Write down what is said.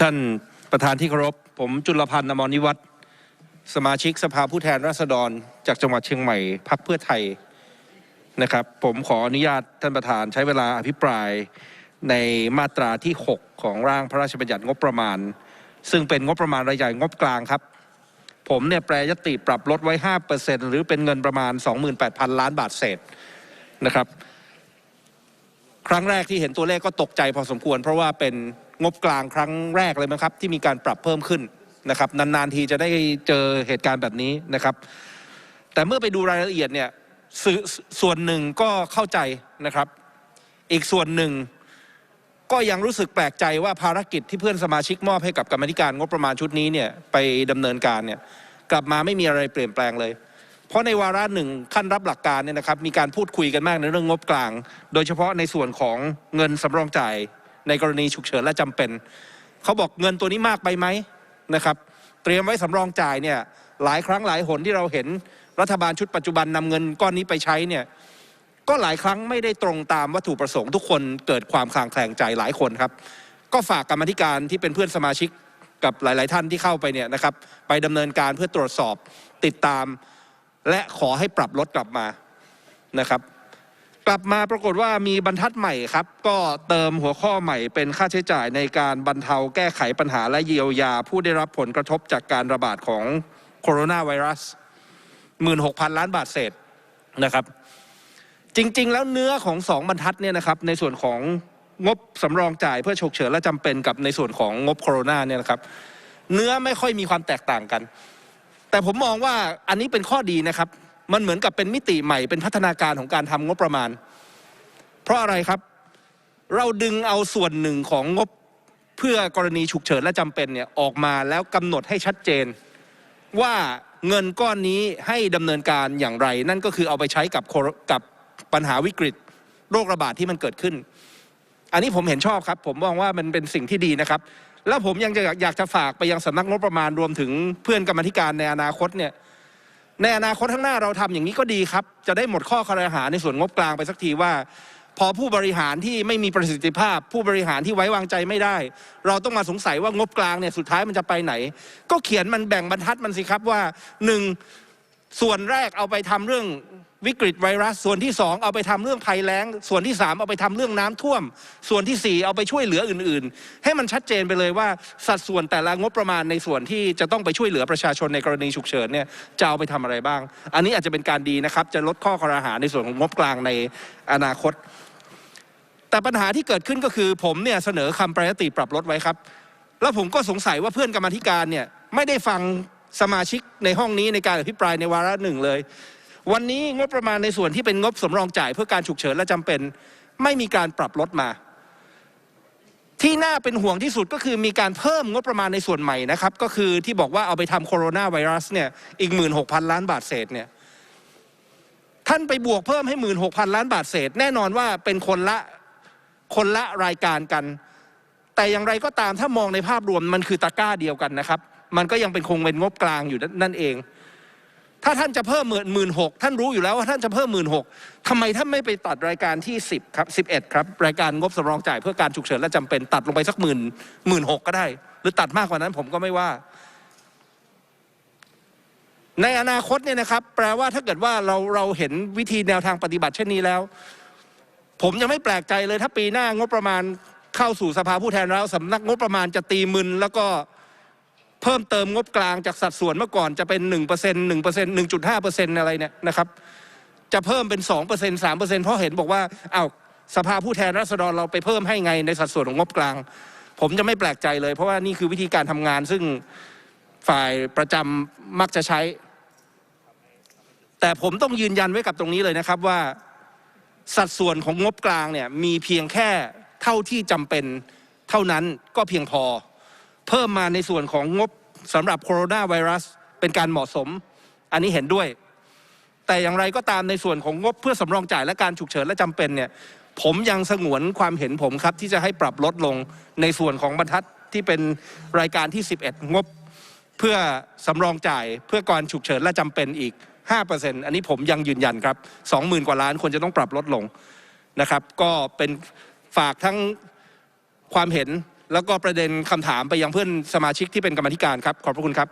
ท่านประธานที่เคารพผมจุลพันธ์อมรนิวัฒน์สมาชิกสภาผู้แทนราษฎร จากจังหวัดเชียงใหม่พักเพื่อไทยนะครับ ผมขออนุญาตท่านประธานใช้เวลาอภิปรายในมาตราที่ 6 ของร่างพระราชบัญญัติงบประมาณ ซึ่งเป็นงบประมาณรายจ่ายงบกลางครับ ผมเนี่ยแปรยติปรับลดไว้ 5%หรือเป็นเงินประมาณ 28,000 ล้านบาทเศษนะครับ ครั้งแรกที่เห็นตัวเลขก็ตกใจพอสมควร เพราะว่าเป็น งบกลางครั้งแรกเลยมั้งครับ ที่มีการปรับเพิ่มขึ้นนะครับนานๆทีจะได้เจอเหตุการณ์แบบนี้นะครับ แต่เมื่อไปดูรายละเอียดเนี่ยสส่วนหนึ่งก็เข้าใจนะครับ อีกส่วนหนึ่งก็ยังรู้สึกแปลกใจว่าภารกิจที่เพื่อนสมาชิกมอบให้กับกรรมธิการงบประมาณชุดนี้เนี่ยไปดำเนินการเนี่ยกลับมาไม่มีอะไรเปลี่ยนแปลงเลย เพราะในวาระหนึ่งขั้นรับหลักการเนี่ยนะครับมีการพูดคุยกันมากในเรื่องงบกลาง โดยเฉพาะในส่วนของเงินสำรองจ่าย ในกรณีฉุกเฉินและจำเป็น เขาบอกเงินตัวนี้มากไปไหมนะครับ เตรียมไว้สำรองจ่ายเนี่ยหลายครั้งหลายหนที่เราเห็นรัฐบาลชุดปัจจุบันนำเงินก้อนนี้ไปใช้เนี่ยก็หลายครั้งไม่ได้ตรงตามวัตถุประสงค์ทุกคนเกิดความคลางแคลงใจหลายคนครับ ก็ฝากกรรมธิการที่เป็นเพื่อนสมาชิกกับหลาย ๆ ท่านที่เข้าไปเนี่ยนะครับ ไปดำเนินการเพื่อตรวจสอบติดตาม และขอให้ปรับลดกลับมานะครับ กลับมาปรากฏว่ามีบรรทัดใหม่ครับ ก็เติมหัวข้อใหม่เป็นค่าใช้จ่ายในการบรรเทาแก้ไขปัญหาและเยียวยา ผู้ได้รับผลกระทบจากการระบาดของโคโรนาไวรัส 16,000 ล้านบาทเศษนะครับ จริงๆ แล้วเนื้อของสองบรรทัดเนี่ยนะครับในส่วนของงบสำรองจ่ายเพื่อฉุกเฉินและจำเป็นกับในส่วนของงบโคโรนาเนี่ยนะครับ เนื้อไม่ค่อยมีความแตกต่างกัน แต่ผมมองว่าอันนี้เป็นข้อดีนะครับ มันเหมือนกับเป็นมิติใหม่เป็นพัฒนาการของการทำงบประมาณ เพราะอะไรครับ เราดึงเอาส่วนหนึ่งของงบเพื่อกรณีฉุกเฉินและจำเป็นเนี่ยออกมาแล้วกำหนดให้ชัดเจน ว่าเงินก้อนนี้ให้ดำเนินการอย่างไร นั่นก็คือเอาไปใช้กับกับปัญหาวิกฤต โรคระบาดที่มันเกิดขึ้น อันนี้ผมเห็นชอบครับ ผมมองว่ามันเป็นสิ่งที่ดีนะครับ แล้วผมยังจะอยากจะฝากไปยังสำนักงบประมาณรวมถึงเพื่อนกรรมธิการในอนาคตเนี่ย ในอนาคตข้างหน้าเราทำอย่างนี้ก็ดีครับ จะได้หมดข้อคอรหาในส่วนงบกลางไปสักทีว่า พอผู้บริหารที่ไม่มีประสิทธิภาพ ผู้บริหารที่ไว้วางใจไม่ได้ เราต้องมาสงสัยว่างบกลางเนี่ยสุดท้ายมันจะไปไหน ก็เขียนมันแบ่งบรรทัดมันสิครับว่าหนึ่งส่วนแรกเอาไปทำเรื่อง วิกฤตไวรัสส่วนที่สองเอาไปทำเรื่องภัยแล้ง ส่วนที่สามเอาไปทำเรื่องน้ำท่วม ส่วนที่สี่เอาไปช่วยเหลืออื่น ๆ ให้มันชัดเจนไปเลยว่าสัดส่วนแต่ละงบประมาณในส่วนที่จะต้องไปช่วยเหลือประชาชนในกรณีฉุกเฉินเนี่ยจะเอาไปทำอะไรบ้าง อันนี้อาจจะเป็นการดีนะครับ จะลดข้อคอรหาในส่วนของงบกลางในอนาคต แต่ปัญหาที่เกิดขึ้นก็คือผมเนี่ยเสนอคำประยติปรับลดไว้ครับ แล้วผมก็สงสัยว่าเพื่อนกรรมธิการเนี่ยไม่ได้ฟังสมาชิกในห้องนี้ในการอภิปรายในวาระหนึ่งเลย วันนี้งบประมาณในส่วนที่เป็นงบสำรองจ่ายเพื่อการฉุกเฉินและจำเป็น ไม่มีการปรับลดมา ที่น่าเป็นห่วงที่สุดก็คือมีการเพิ่มงบประมาณในส่วนใหม่นะครับ ก็คือที่บอกว่าเอาไปทำโคโรนาไวรัสเนี่ยอีกหมื่นหกพันล้านบาทเศษเนี่ยท่านไปบวกเพิ่มให้หมื่นหกพันล้านบาทเศษ แน่นอนว่าเป็นคนละคนละรายการกัน แต่อย่างไรก็ตามถ้ามองในภาพรวมมันคือตะกร้าเดียวกันนะครับ มันก็ยังเป็นคงเป็นงบกลางอยู่นั่นเอง ถ้าท่านจะเพิ่มหมื่นหมื่นหกท่านรู้อยู่แล้วว่าท่านจะเพิ่มหมื่นหกทำไมท่านไม่ไปตัดรายการที่สิบครับสิบเอ็ดครับ รายการงบสำรองจ่ายเพื่อการฉุกเฉินและจำเป็นตัดลงไปสักหมื่นหมื่นหกก็ได้ หรือตัดมากกว่านั้นผมก็ไม่ว่า ในอนาคตเนี่ยนะครับ แปลว่าถ้าเกิดว่าเราเราเห็นวิธีแนวทางปฏิบัติเช่นนี้แล้ว ผมยังไม่แปลกใจเลยถ้าปีหน้างบประมาณเข้าสู่สภาผู้แทนแล้วสำนักงบประมาณจะตีมึนแล้วก็ เพิ่มเติมงบกลางจากสัดส่วนเมื่อก่อนจะเป็นหนึ่งเปอร์เซ็นต์หนึ่งเปอร์เซ็นต์หนึ่งจุดห้าเปอร์เซ็นต์อะไรเนี่ยนะครับ จะเพิ่มเป็นสองเปอร์เซ็นต์สามเปอร์เซ็นต์เพราะเห็นบอกว่าอ้าวสภาผู้แทนราษฎรเราไปเพิ่มให้ไงในสัดส่วนของงบกลาง ผมจะไม่แปลกใจเลย เพราะว่านี่คือวิธีการทำงานซึ่งฝ่ายประจำมักจะใช้ แต่ผมต้องยืนยันไว้กับตรงนี้เลยนะครับว่าสัดส่วนของงบกลางเนี่ยมีเพียงแค่เท่าที่จำเป็นเท่านั้นก็เพียงพอ เพิ่มมาในส่วนของงบสำหรับโคโรนาไวรัสเป็นการเหมาะสม อันนี้เห็นด้วย แต่อย่างไรก็ตามในส่วนของงบเพื่อสำรองจ่ายและการฉุกเฉินและจำเป็นเนี่ยผมยังสงวนความเห็นผมครับ ที่จะให้ปรับลดลงในส่วนของบรรทัดที่เป็นรายการที่ 11 งบ เพื่อสำรองจ่ายเพื่อการฉุกเฉินและจำเป็นอีก 5%อันนี้ผมยังยืนยันครับ 20,000 กว่าล้านควรจะต้องปรับลดลงนะครับ ก็เป็นฝากทั้งความเห็น แล้วก็ประเด็นคำถามไปยังเพื่อนสมาชิกที่เป็นกรรมธิการครับขอบพระคุณครับ